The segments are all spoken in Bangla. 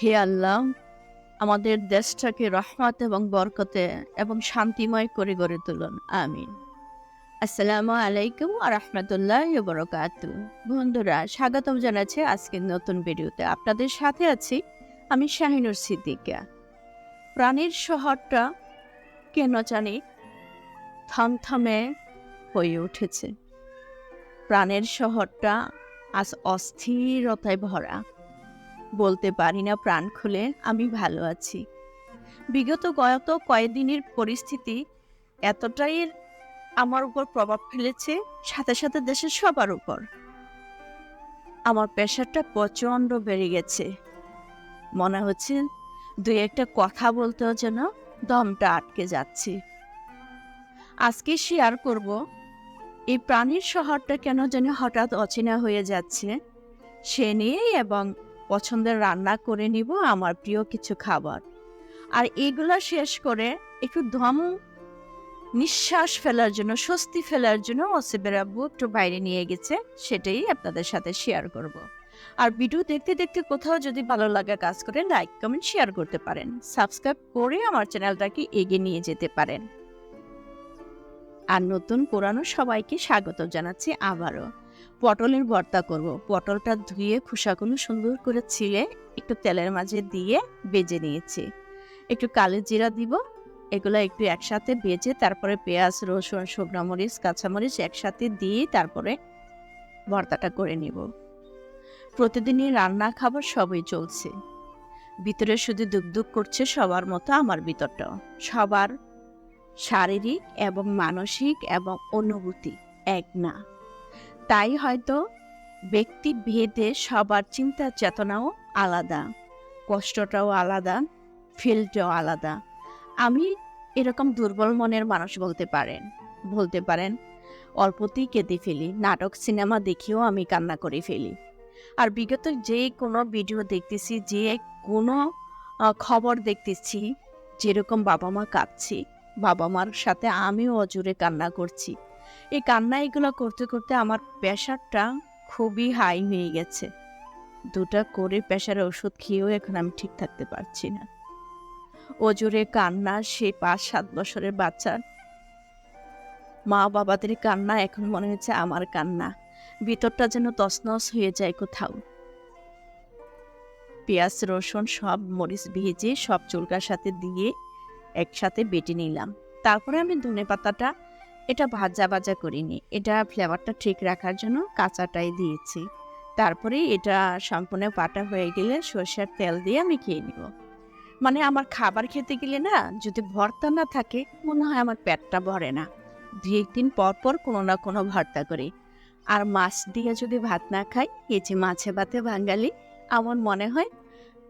হে আল্লাহ, আমাদের দেশটাকে রহমত এবং বরকতে এবং শান্তিময় করে গড়ে তুলুন। আমিন। আসসালামু আলাইকুম আ রহমতুল্লাহ বরকাত। বন্ধুরা, স্বাগতম জানাচ্ছি আজকের নতুন ভিডিওতে। আপনাদের সাথে আছি আমি শাহিনুর সিদ্দিকা। প্রাণীর শহরটা কেন জানি থমথমে হয়ে উঠেছে। প্রাণের শহরটা আজ অস্থিরতায় ভরা। বলতে পারি না প্রাণ খুলে আমি ভালো আছি। বিগত গত কয়েকদিনের পরিস্থিতি এতটাই আমার উপর প্রভাব ফেলেছে, সাথে সাথে দেশের সবার উপর। আমার প্রেশারটা প্রচণ্ড বেড়ে গেছে। মনে হচ্ছে দুই একটা কথা বলতেও যেন দমটা আটকে যাচ্ছে। আজকে শেয়ার করব এই প্রাণীর শহরটা কেন যেন হঠাৎ অচেনা হয়ে যাচ্ছে? সে নিয়েই এবং পছন্দের রান্না করে নিব আমার প্রিয় কিছু খাবার। আর এগুলো শেষ করে একটু দম নিঃশ্বাস ফেলার জন্য, স্বস্তি ফেলার জন্য অসিবের আব্বু একটু বাইরে নিয়ে গেছে, সেটাই আপনাদের সাথে শেয়ার করব। আর ভিডিও দেখতে দেখতে কোথাও যদি ভালো লাগা কাজ করে লাইক কমেন্ট শেয়ার করতে পারেন। সাবস্ক্রাইব করে আমার চ্যানেলটাকে এগিয়ে নিয়ে যেতে পারেন। আর নতুন পুরানো সবাইকে স্বাগত জানাচ্ছি আবারও। পটলের ভর্তা করব। পটলটা ধুয়ে খোসাগুলো সুন্দর করে ছিঁড়ে একটু তেলের মাঝে দিয়ে বেজে নিয়েছি। একটু কালো জিরা দিব। এগুলো একটু একসাথে বেজে তারপরে পেঁয়াজ, রসুন, শুকনো মরিচ কাঁচামরিচ একসাথে দিয়ে তারপরে ভর্তাটা করে নিব। প্রতিদিনই রান্না খাবার সবই চলছে। ভিতরে শুধু দুক করছে সবার মতো আমার ভিতরটাও। সবার শারীরিক এবং মানসিক এবং অনুভূতি এক না। তাই হয়তো ব্যক্তি ভেদে সবার চিন্তা চেতনাও আলাদা, কষ্টটাও আলাদা ফিল্ডটাও আলাদা। আমি এরকম দুর্বল মনের মানুষ বলতে পারেন বলতে পারেন, অল্পতেই কেঁদে ফেলি, নাটক, সিনেমা দেখেও আমি কান্না করে ফেলি। আর বিগত যে কোনো ভিডিও দেখতেছি, যে কোনো খবর দেখতেছি, যেরকম বাবা মা কাঁদছি বাবা মার সাথে আমিও অজুরে কান্না করছি। এই কান্না এগুলো করতে করতে আমার প্রেশারটা খুবই হাই হয়ে গেছে। দুটা করে প্রেশারের ওষুধ খেয়েও এখন আমি ঠিক থাকতে পারছি না। ওজোরে কান্না, সে পাঁচ, সাত বছরের বাচ্চার মা বাবাদের কান্না এখন মনে হচ্ছে আমার কান্না। ভিতরটা যেন তসনস হয়ে যায় কোথাও। পেঁয়াজ, রসুন সব মরিচ ভেজে সব চুলকার সাথে দিয়ে একসাথে বেটে নিলাম। তারপরে আমি ধনে পাতাটা, এটা ভাজা ভাজা করিনি। এটা ফ্লেভারটা ঠিক রাখার জন্য কাঁচাটাই দিয়েছি। তারপরে এটা সম্পূর্ণ পাটা হয়ে গেলে সর্ষের তেল দিয়ে আমি খেয়ে নিব। মানে আমার খাবার খেতে গেলে না, যদি ভর্তা না থাকে, মনে হয় আমার পেটটা ভরে না। দু একদিন পর পর কোনো না কোনো ভর্তা করি। আর মাছ দিয়ে যদি ভাত না খাই, এই যে মাছে ভাতে বাঙালি, আমার মনে হয়,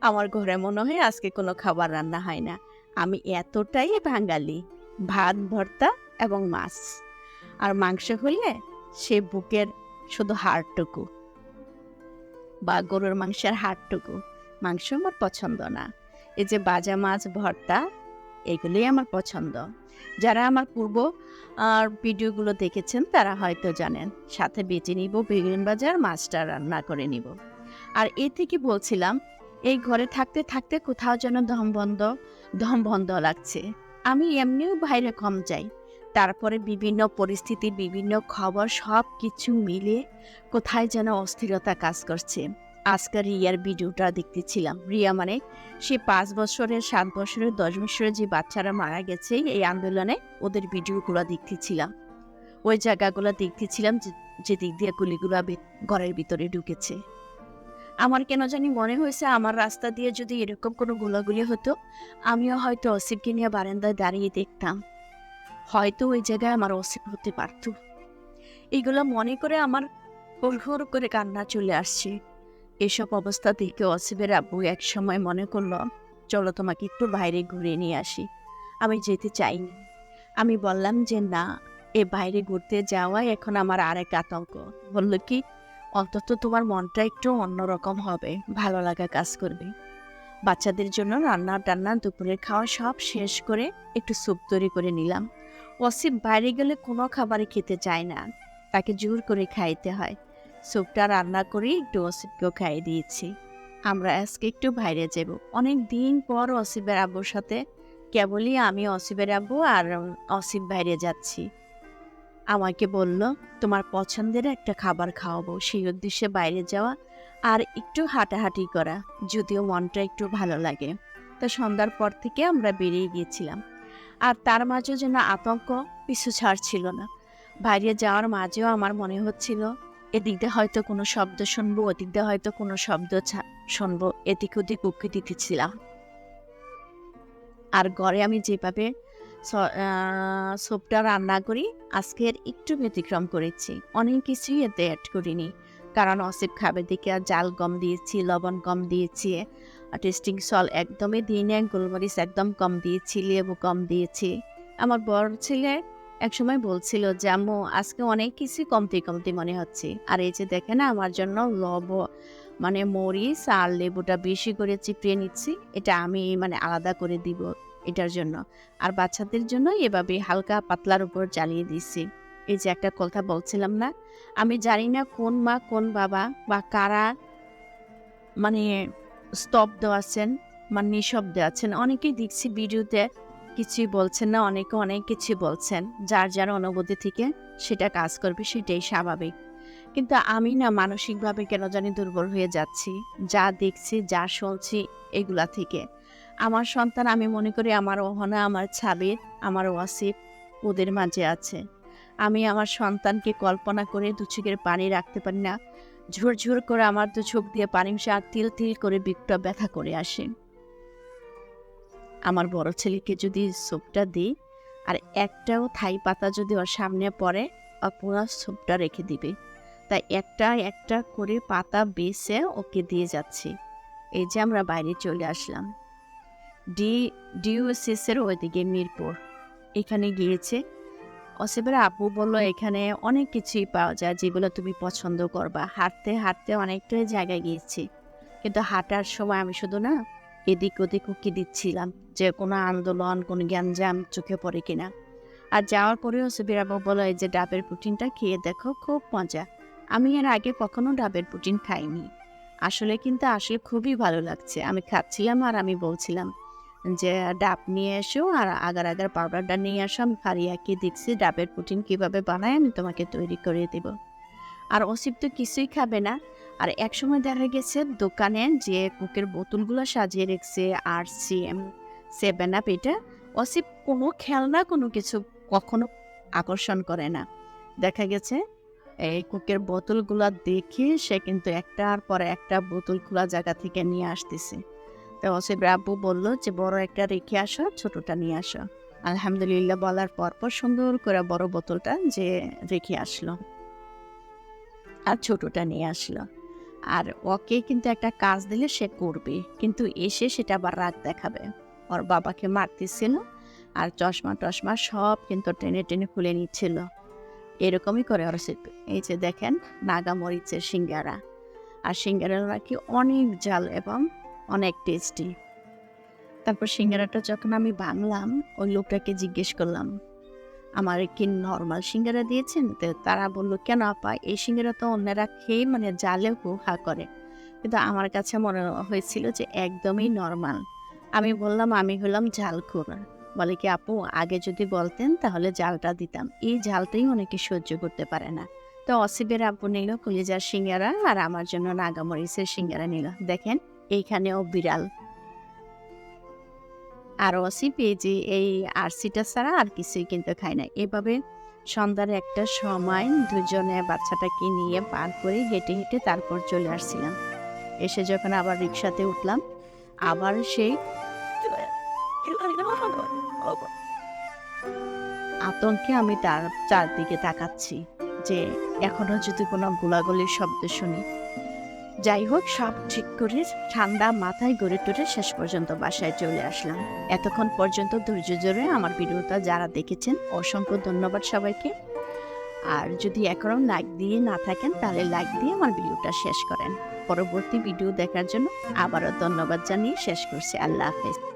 আমার ঘরে মনে হয় আজকে কোনো খাবার রান্না হয় না। আমি এতটাই বাঙালি ভাত, ভর্তা এবং মাছ। আর মাংস হলে সে বুকের শুধু হাড়টুকু। বা গরুর মাংসের হাড়টুকু। মাংস আমার পছন্দ না। এই যে বাজা মাছ, ভর্তা, এগুলোই আমার পছন্দ। যারা আমার পূর্ব, আর ভিডিওগুলো দেখেছেন তারা হয়তো জানেন, সাথে বেঁচে নিব বেগুন বাজার, মাছটা রান্না করে নিব। আর এ থেকে বলছিলাম, এই ঘরে থাকতে থাকতে কোথাও যেন দম বন্ধ দম বন্ধ লাগছে। আমি এমনিও বাইরে কম যাই। তারপরে বিভিন্ন পরিস্থিতি, বিভিন্ন খবর সব কিছু মিলে কোথায় যেন অস্থিরতা কাজ করছে। আজকের রিয়ার ভিডিওটা দেখতেছিলাম। রিয়া মানে সে পাঁচ বছরের, সাত বছরের, দশ বছরের যে বাচ্চারা মারা গেছে এই আন্দোলনে ওদের ভিডিওগুলো দেখতেছিলাম। ওই জায়গাগুলো দেখতেছিলাম যে দিক দিয়ে গুলিগুলো ঘরের ভিতরে ঢুকেছে। আমার কেন জানি মনে হয়েছে আমার রাস্তা দিয়ে যদি এরকম কোনো গোলাগুলি হতো, আমিও হয়তো অসিফকে নিয়ে বারান্দায় দাঁড়িয়ে দেখতাম। হয়তো ওই জায়গায় আমার অসিফ হতে পারত। এগুলো মনে করে আমার হুড় করে কান্না চলে আসছে। এসব অবস্থা দেখে অসিফের আব্বু এক সময় মনে করল, চলো তোমাকে একটু বাইরে ঘুরে নিয়ে আসি। আমি যেতে চাইনি। আমি বললাম যে না, এ বাইরে ঘুরতে যাওয়া এখন আমার আরেক আতঙ্ক। বলল কি অন্তত তোমার মনটা একটু অন্যরকম হবে। ভালো লাগা কাজ করবে। বাচ্চাদের জন্য রান্না টান্না, দুপুরের খাওয়া সব শেষ করে একটু স্যুপ তৈরি করে নিলাম। ওসিফ বাইরে গেলে কোনো খাবারই খেতে চায় না। তাকে জোর করে খাইতে হয়। স্যুপটা রান্না করে একটু অসিফকেও খাইয়ে দিয়েছি। আমরা আজকে একটু বাইরে যাব। অনেক দিন পর অসিফের আব্বুর সাথে। কেবলই আমি অসিফের আব্বু আর অসিফ বাইরে যাচ্ছি। আমাকে বলল, তোমার পছন্দের একটা খাবার খাওয়াবো। সেই উদ্দেশ্যে বাইরে যাওয়া আর একটু হাঁটাহাঁটি করা। যদিও মনটা একটু ভালো লাগে। তো সন্ধ্যার পর থেকে আমরা বেরিয়ে গিয়েছিলাম। আর তার মাঝেও যেন আতঙ্ক পিছু ছাড়ছিল না। বাইরে যাওয়ার মাঝেও আমার মনে হচ্ছিল দিয়ে হয়তো কোনো শব্দ শুনব ওদিক দিয়ে হয়তো কোনো শব্দ শুনব। এদিক ওদিক উকি দিতেছিলাম। আর ঘরে আমি যেভাবে স্যুপটা রান্না করি, আজকের একটু ব্যতিক্রম করেছি। অনেক কিছুই এতে অ্যাড করিনি। কারণ অসিফ খাবে দিকে জাল কম দিয়েছি, লবণ কম দিয়েছি টেস্টিং সল একদমই দিই না গোলমরিচ একদম কম দিয়েছি, লেবু কম দিয়েছি। আমার বড় ছেলে একসময় বলছিল যে, আম্মু, আজকে অনেক কিছু কমতি কমতি মনে হচ্ছে। আর এই যে দেখে না, আমার জন্য লব মানে মরিচ আর লেবুটা বেশি করে চিপড়িয়ে নিচ্ছি, এটা আমি মানে আলাদা করে দিব। এটার জন্য। আর বাচ্চাদের জন্য এভাবে হালকা পাতলার উপর জ্বালিয়ে দিচ্ছি এই যে একটা কথা বলছিলাম না, আমি জানি না কোন মা, কোন বাবা বা কারা মানে স্তব্ধ আছেন মানে নিঃশব্দ আছেন। অনেকেই দেখছি ভিডিওতে কিছুই বলছেন না, অনেকে অনেক কিছু বলছেন। যার যার অনুভূতি থেকে সেটা কাজ করবে, সেটাই স্বাভাবিক। কিন্তু আমি না মানসিকভাবে কেন জানি দুর্বল হয়ে যাচ্ছি। যা দেখছি, যা শুনছি, এগুলা থেকে। আমার সন্তান, আমি মনে করি আমার ওহনা, আমার ছাবির আমার ওয়াসিফ ওদের মাঝে আছে। আমি আমার সন্তানকে কল্পনা করে দু চোখের পানি রাখতে পারি না। ঝুরঝুর করে আমার দু চোখ দিয়ে পানি আর তিল তিল করে বিকটা ব্যথা করে আসে। আমার বড় ছেলেকে যদি স্যুপটা দিই, আর একটাও থাই পাতা যদি ওর সামনে পড়ে আর পুরো স্যুপটা রেখে দিবে। তাই একটা একটা করে পাতা বেছে ওকে দিয়ে যাচ্ছি। এই যে আমরা বাইরে চলে আসলাম। ডি ডিউএসএস এর ওইদিকে মিরপুর। এখানে গিয়েছে। অসিফের আপু বলল এখানে অনেক কিছুই পাওয়া যায় যেগুলো তুমি পছন্দ করবা। হাঁটতে হাঁটতে অনেকটাই জায়গায় গিয়েছি। কিন্তু হাঁটার সময় আমি শুধু না, এদিক ওদিক উকি দিচ্ছিলাম যে কোনো আন্দোলন, কোনো গ্যাঞ্জাম চোখে পড়ে কিনা। আর যাওয়ার পরেও অসিফের আপু বলল, এই যে ডাবের পুটিনটা খেয়ে দেখো, খুব মজা। আমি এর আগে কখনো ডাবের পুটিন খাইনি। আসলে কিন্তু আসলে খুবই ভালো লাগছে। আমি খাচ্ছিলাম আর আমি বলছিলাম যে ডাব নিয়ে এসো আর আগার আগার পাউডারটা নিয়ে আসো, আমি ফারিয়াকে দেখছি ডাবের পুটিন কীভাবে বানায় আমি তোমাকে তৈরি করে দেব। আর অসিপ তো কিছুই খাবে না। আর একসময় দেখা গেছে দোকানে যে কোকের বোতলগুলো সাজিয়ে রেখেছে আর সিএম, সেভেন আপ এটা অসিপ কোনো খেলনা, কোনো কিছু কখনো আকর্ষণ করে না। দেখা গেছে এই কোকের বোতলগুলো দেখে সে কিন্তু একটার পর একটা বোতল খোলা জায়গা থেকে নিয়ে আসতেছে। তো অসিফ আব্বু বলল যে, বড় একটা রেখে আসো, ছোটটা নিয়ে আসো। আলহামদুলিল্লাহ বলার পর পর সুন্দর করে বড় বোতলটা যে, রেখে আসলো। আর ছোটটা নিয়ে আসলো। আর ওকে কিন্তু একটা কাজ দিলে সে করবে, কিন্তু এসে সেটা আবার রাগ দেখাবে। ওর বাবাকে মারতেছিল আর চশমা টশমা সব কিন্তু টেনে টেনে খুলে নিচ্ছিল। এরকমই করে ওর এই যে দেখেন, নাগা মরিচের সিঙ্গারা। আর সিঙ্গারা নাকি অনেক জাল এবং অনেক টেস্টি তারপর সিঙ্গারাটা যখন আমি ভাঙলাম ওই লোকটাকে জিজ্ঞেস করলাম, আমার কি নর্মাল সিঙ্গারা দিয়েছেন? তো তারা বলল, কেন আপা, এই সিঙ্গারা তো অন্যরা খেয়ে মানে জালে হা করে। কিন্তু আমার কাছে মনে হয়েছিল যে একদমই নর্মাল আমি বললাম, আমি হলাম ঝালখোর বলে কি, আপু, আগে যদি বলতেন তাহলে জালটা দিতাম। এই জালটাই অনেকে সহ্য করতে পারে না। তো অসিবের আপু নিল কলিজার সিঙ্গারা আর আমার জন্য নাগামরিচের সিঙ্গারা নিল। দেখেন এইখানেও বিড়াল। আর এই যে এই আরসিটা ছাড়া আর কিছুই কিন্তু খায় না। এভাবে সন্ধ্যার একটা সময় দুজনে বাচ্চাটাকে নিয়ে পার করে হেঁটে হেঁটে তারপর চলে আসছিলাম। এসে যখন আবার রিক্সাতে উঠলাম, আবার সেই আতঙ্কে আমি তার চারদিকে তাকাচ্ছি যে এখনও যদি কোনো গোলাগুলির শব্দ শুনি যাই হোক সব ঠিক করে ঠান্ডা মাথায় গড়ে টুরে শেষ পর্যন্ত বাসায় চলে আসলাম। এতক্ষণ পর্যন্ত ধৈর্য ধরে আমার ভিডিওটা যারা দেখেছেন, অসংখ্য ধন্যবাদ সবাইকে। আর যদি এখনও লাইক দিয়ে না থাকেন, তাহলে লাইক দিয়ে আমার ভিডিওটা শেষ করেন। পরবর্তী ভিডিও দেখার জন্য আবারও ধন্যবাদ জানিয়ে শেষ করছি। আল্লাহ হাফেজ।